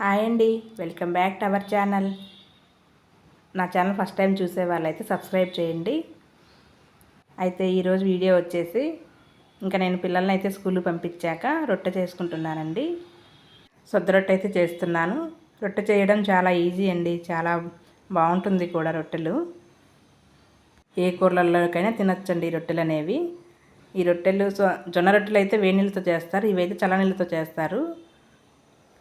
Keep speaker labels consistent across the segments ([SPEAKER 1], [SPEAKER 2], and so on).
[SPEAKER 1] Hi అండి. Welcome back to our channel. నా channel first time చూసే వాళ్ళైతే సబ్స్క్రైబ్ చేయండి. అయితే ఈరోజు వీడియో వచ్చేసి ఇంకా నేను పిల్లల్ని అయితే స్కూల్ పంపించాక రొట్టె చేసుకుంటున్నానండి. సొద్ద రొట్టె అయితే చేస్తున్నాను. రొట్టె చేయడం చాలా ఈజీ అండి. చాలా బాగుంటుంది కూడా రొట్టెలు. ఏ కూరలలోకైనా తినొచ్చండి ఈ రొట్టెలు అనేవి ఈ రొట్టెలు జొన్న రొట్టెలు అయితే వేడి నీళ్ళతో చేస్తారు. ఇవైతే చల్ల నీళ్ళతో చేస్తారు.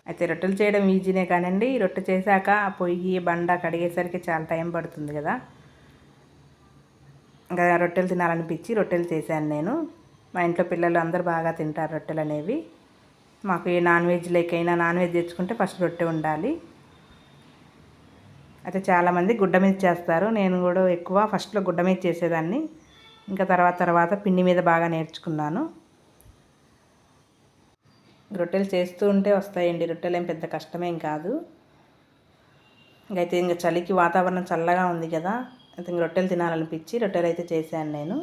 [SPEAKER 1] అయితే రొట్టెలు చేయడం ఈజీనే కానండి. రొట్టె చేశాక పొయ్యి బండ కడిగేసరికి చాలా టైం పడుతుంది కదా. ఇంకా రొట్టెలు తినాలనిపించి రొట్టెలు చేశాను నేను. మా ఇంట్లో పిల్లలు అందరూ బాగా తింటారు రొట్టెలు అనేవి. మాకు ఏ నాన్ వెజ్ లేకైనా నాన్ వెజ్ తెచ్చుకుంటే ఫస్ట్ రొట్టె ఉండాలి. అయితే చాలామంది గుడ్డ మీద చేస్తారు. నేను కూడా ఎక్కువ ఫస్ట్లో గుడ్డ మీద చేసేదాన్ని. ఇంకా తర్వాత తర్వాత పిండి మీద బాగా నేర్చుకున్నాను. రొట్టెలు చేస్తూ ఉంటే వస్తాయండి. రొట్టెలు ఏం పెద్ద కష్టమేం కాదు. అయితే ఇంకా చలికి వాతావరణం చల్లగా ఉంది కదా. అయితే ఇంక రొట్టెలు తినాలనిపించి రొట్టెలు అయితే చేశాను నేను.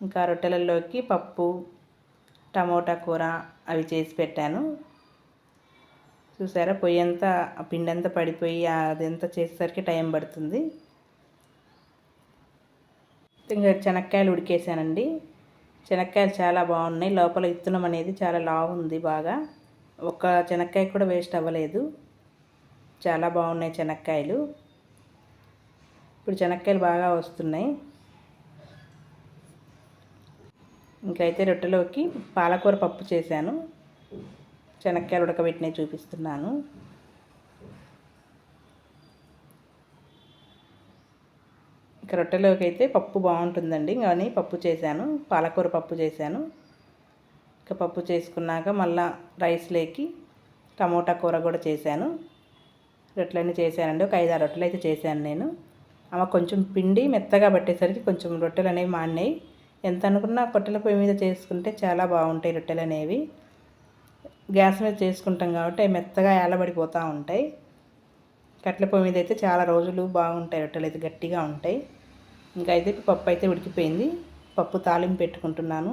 [SPEAKER 1] ఇంకా రొట్టెలలోకి పప్పు టమోటా కూర అవి చేసి పెట్టాను. చూసారా? పొయ్యి అంతా పిండి అంతా పడిపోయి అదంతా చేసేసరికి టైం పడుతుంది. ఇంకా శనక్కాయలు ఉడికేసానండి శనక్కాయలు చాలా బాగున్నాయి. లోపల ఇత్తనం అనేది చాలా లావు ఉంది బాగా. ఒక శనక్కాయ కూడా వేస్ట్ అవ్వలేదు. చాలా బాగున్నాయి శనక్కాయలు ఇప్పుడు శనక్కాయలు బాగా వస్తున్నాయి. ఇంకైతే రొట్టెలోకి పాలకూర పప్పు చేశాను. శనక్కాయలు ఉడకబెట్టినవి చూపిస్తున్నాను. ఇక రొట్టెలోకి అయితే పప్పు బాగుంటుందండి. కానీ పప్పు చేశాను. పాలకూర పప్పు చేశాను. ఇంకా పప్పు చేసుకున్నాక మళ్ళా రైస్లోకి టమోటా కూర కూడా చేశాను. రొట్టెలన్నీ చేశానండి. ఒక ఐదారు రొట్టెలు అయితే చేశాను నేను. అమ్మ కొంచెం పిండి మెత్తగా పట్టేసరికి కొంచెం రొట్టెలు అనేవి మాడినాయి. ఎంత అనుకున్నా కొట్టెల పొయ్యి మీద చేసుకుంటే చాలా బాగుంటాయి రొట్టెలు అనేవి. గ్యాస్ మీద చేసుకుంటాం కాబట్టి అవి మెత్తగా ఏలబడిపోతూ ఉంటాయి. కట్టెల పొయ్యి మీద అయితే చాలా రోజులు బాగుంటాయి రొట్టెలు అయితే గట్టిగా ఉంటాయి. ఇంకా అయితే పప్పు అయితే ఉడికిపోయింది. పప్పు తాలింపు పెట్టుకుంటున్నాను.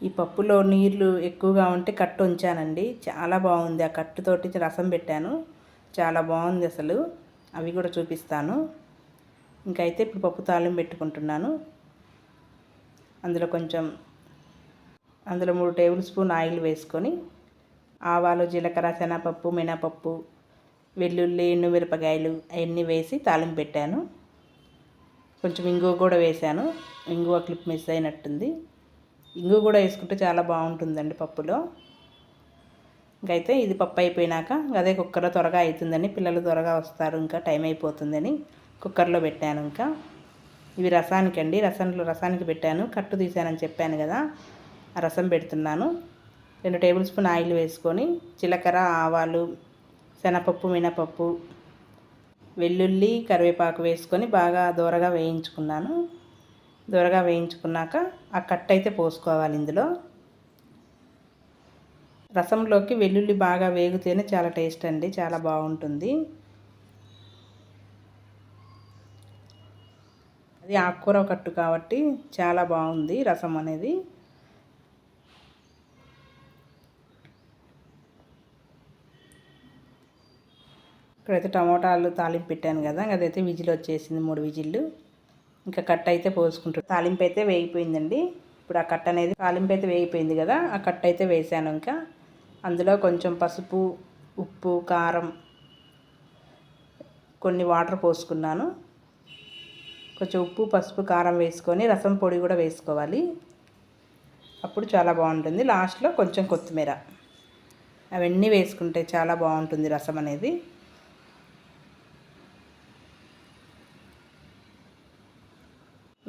[SPEAKER 1] ఈ పప్పులో నీళ్ళు ఎక్కువగా ఉంటే కట్టు ఉంచానండి. చాలా బాగుంది. ఆ కట్టుతోటి రసం పెట్టాను. చాలా బాగుంది అసలు. అవి కూడా చూపిస్తాను. ఇంకైతే ఇప్పుడు పప్పు తాలింపు పెట్టుకుంటున్నాను. అందులో కొంచెం అందులో మూడు టేబుల్ స్పూన్ ఆయిల్ వేసుకొని ఆవాలు జీలకర్ర శనగపప్పు మినపప్పు వెల్లుల్లి మిరపకాయలు అవన్నీ వేసి తాళింపు పెట్టాను. కొంచెం ఇంగువ కూడా వేశాను. ఇంగువ క్లిప్ మిస్ అయినట్టుంది. ఇంగువ కూడా వేసుకుంటే చాలా బాగుంటుందండి పప్పులో. ఇంకైతే ఇది పప్పు అయిపోయినాక అదే కుక్కర్లో త్వరగా అవుతుందని పిల్లలు త్వరగా వస్తారు ఇంకా టైం అయిపోతుందని కుక్కర్లో పెట్టాను ఇంకా. ఇవి రసానికి అండి రసంలో రసానికి పెట్టాను. కట్టు తీసానని చెప్పాను కదా ఆ రసం పెడుతున్నాను. రెండు టేబుల్ స్పూన్ ఆయిల్ వేసుకొని జీలకర్ర ఆవాలు శనగపప్పు మినపప్పు వెల్లుల్లి కరివేపాకు వేసుకొని బాగా దూరగా వేయించుకున్నాను. దూరగా వేయించుకున్నాక ఆ కట్ అయితే పోసుకోవాలి ఇందులో. రసంలోకి వెల్లుల్లి బాగా వేగితేనే చాలా టేస్ట్ అండి చాలా బాగుంటుంది. అది ఆకుకూర కట్టు కాబట్టి చాలా బాగుంది రసం అనేది. ఇక్కడైతే టమోటాలు తాలింపు పెట్టాను కదా అదైతే విజిల్ వచ్చేసింది మూడు విజిల్లు. ఇంకా కట్ అయితే పోసుకుంటారు తాలింపు అయితే వేగిపోయిందండి. ఇప్పుడు ఆ కట్ అనేది తాలింపు అయితే వేగిపోయింది కదా ఆ కట్ అయితే వేసాను ఇంకా. అందులో కొంచెం పసుపు ఉప్పు కారం కొన్ని వాటర్ పోసుకున్నాను. కొంచెం ఉప్పు పసుపు కారం వేసుకొని రసం పొడి కూడా వేసుకోవాలి. అప్పుడు చాలా బాగుంటుంది. లాస్ట్లో కొంచెం కొత్తిమీర. అవన్నీ వేసుకుంటే చాలా బాగుంటుంది రసం అనేది.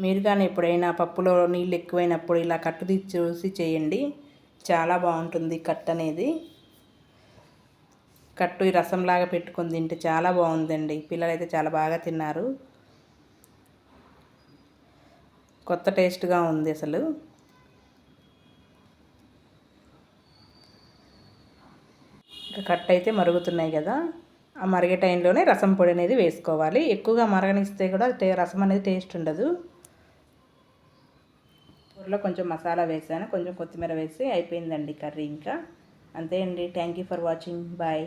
[SPEAKER 1] మీరు కానీ ఎప్పుడైనా పప్పులో నీళ్ళు ఎక్కువైనప్పుడు ఇలా కట్టు తీసి చూసి చేయండి. చాలా బాగుంటుంది కట్ అనేది. కట్టు ఈ రసంలాగా పెట్టుకొని తింటే చాలా బాగుందండి. పిల్లలైతే చాలా బాగా తిన్నారు. కొత్త టేస్ట్గా ఉంది అసలు. ఇంకా కట్ అయితే మరుగుతున్నాయి కదా. ఆ మరిగే టైంలోనే రసం పొడి అనేది వేసుకోవాలి. ఎక్కువగా మరగనిస్తే కూడా రసం అనేది టేస్ట్ ఉండదు. కూరలో కొంచెం మసాలా వేసాను. కొంచెం కొత్తిమీర వేసి అయిపోయిందండి కర్రీ ఇంకా. అంతే అండి. Thank you for watching bye